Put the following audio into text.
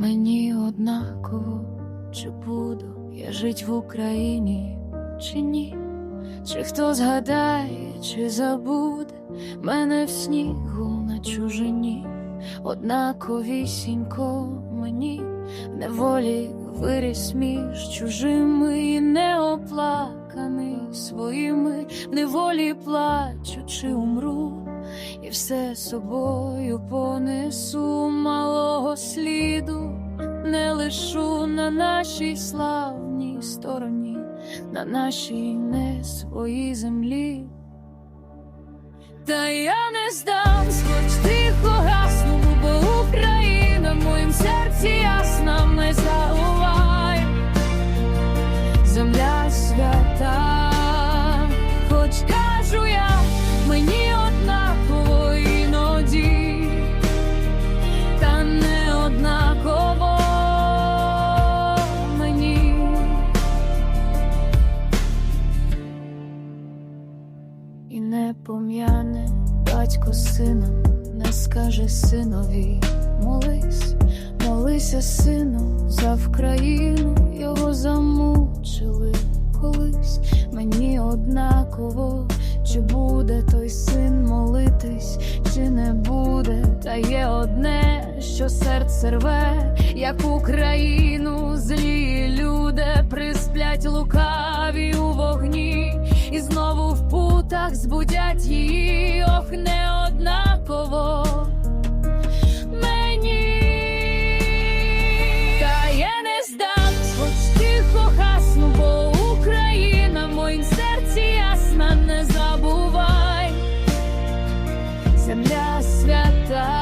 Мені однаково, чи буду я жить в Україні, чи ні, чи хто згадає, чи забуде мене в снігу на чужині, однаковісінько мені в неволі виріс між чужими і неоплаканий своїми, в неволі плачу, чи умру все собою понесу малого сліду, не лишу на нашій славній стороні, на нашій не своїй землі. Та я не здамсь, не пом'яне батько сином, не скаже синові, молись, молися, сину, за Вкраїну його замучили колись. Мені однаково, чи буде той син молитись, чи не буде, та є одне, що серце рве, як Україну злі люди присплять лукаві у вогні, і знову в путах збудять її, ох, не однаково. Мені та